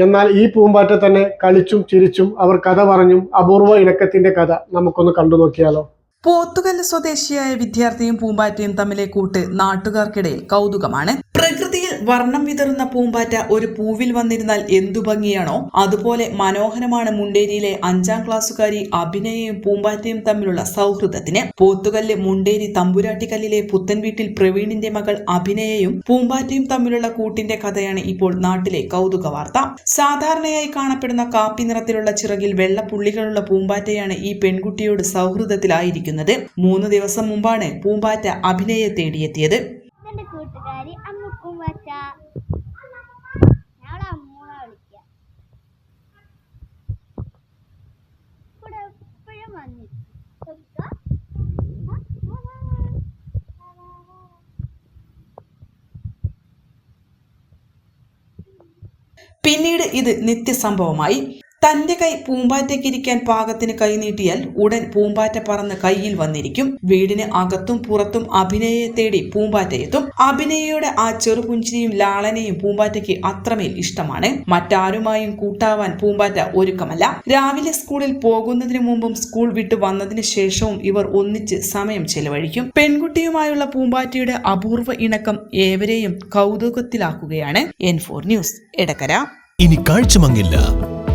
എന്നാൽ ഈ പൂമ്പാറ്റ തന്നെ കളിച്ചും ചിരിച്ചും അവർ കഥ പറഞ്ഞും അപൂർവ ഇണക്കത്തിന്റെ കഥ നമുക്കൊന്ന് കണ്ടു നോക്കിയാലോ? പോത്തുകല്ല് സ്വദേശിയായ വിദ്യാർത്ഥിയും പൂമ്പാറ്റയും തമ്മിലെ കൂട്ട് നാട്ടുകാർക്കിടയിൽ കൗതുകമാണ്. വർണം വിതറുന്ന പൂമ്പാറ്റ ഒരു പൂവിൽ വന്നിരുന്നാൽ എന്തു ഭംഗിയാണോ. അതുപോലെ മനോഹരമാണ് മുണ്ടേരിയിലെ അഞ്ചാം ക്ലാസ്സുകാരി അഭിനയയും പൂമ്പാറ്റയും തമ്മിലുള്ള സൗഹൃദത്തിന്. പോത്തുകല്ല് മുണ്ടേരി തമ്പുരാട്ടിക്കല്ലിലെ പുത്തൻ വീട്ടിൽ പ്രവീണിന്റെ മകൾ അഭിനയയും പൂമ്പാറ്റയും തമ്മിലുള്ള കൂട്ടിന്റെ കഥയാണ് ഇപ്പോൾ നാട്ടിലെ കൗതുക വാർത്ത. സാധാരണയായി കാണപ്പെടുന്ന കാപ്പി നിറത്തിലുള്ള ചിറകിൽ വെള്ളപ്പുള്ളികളുള്ള പൂമ്പാറ്റയാണ് ഈ പെൺകുട്ടിയോട് സൗഹൃദത്തിലായിരിക്കുന്നത്. മൂന്ന് ദിവസം മുമ്പാണ് പൂമ്പാറ്റ അഭിനയെ തേടിയെത്തിയത്. പിന്നീട് ഇത് നിത്യസംഭവമായി. തന്റെ കൈ പൂമ്പാറ്റയ്ക്കിരിക്കാൻ പാകത്തിന് കൈ നീട്ടിയാൽ ഉടൻ പൂമ്പാറ്റ പറന്ന് കയ്യിൽ വന്നിരിക്കും. വീടിന് അകത്തും പുറത്തും അഭിനയെ തേടി പൂമ്പാറ്റ എത്തും. അഭിനയയുടെ ആ ചെറുപുഞ്ചിരിയും ലാളനയും പൂമ്പാറ്റയ്ക്ക് അത്രമേൽ ഇഷ്ടമാണ്. മറ്റാരുമായും കൂട്ടാവാൻ പൂമ്പാറ്റ ഒരുക്കമല്ല. രാവിലെ സ്കൂളിൽ പോകുന്നതിന് മുമ്പും സ്കൂൾ വിട്ടു വന്നതിന് ശേഷവും ഇവർ ഒന്നിച്ച് സമയം ചെലവഴിക്കും. പെൺകുട്ടിയുമായുള്ള പൂമ്പാറ്റയുടെ അപൂർവ ഇണക്കം ഏവരെയും കൗതുകത്തിലാക്കുകയാണ്. N four news Edakkara. ഇനി കാഴ്ചമങ്ങില്ല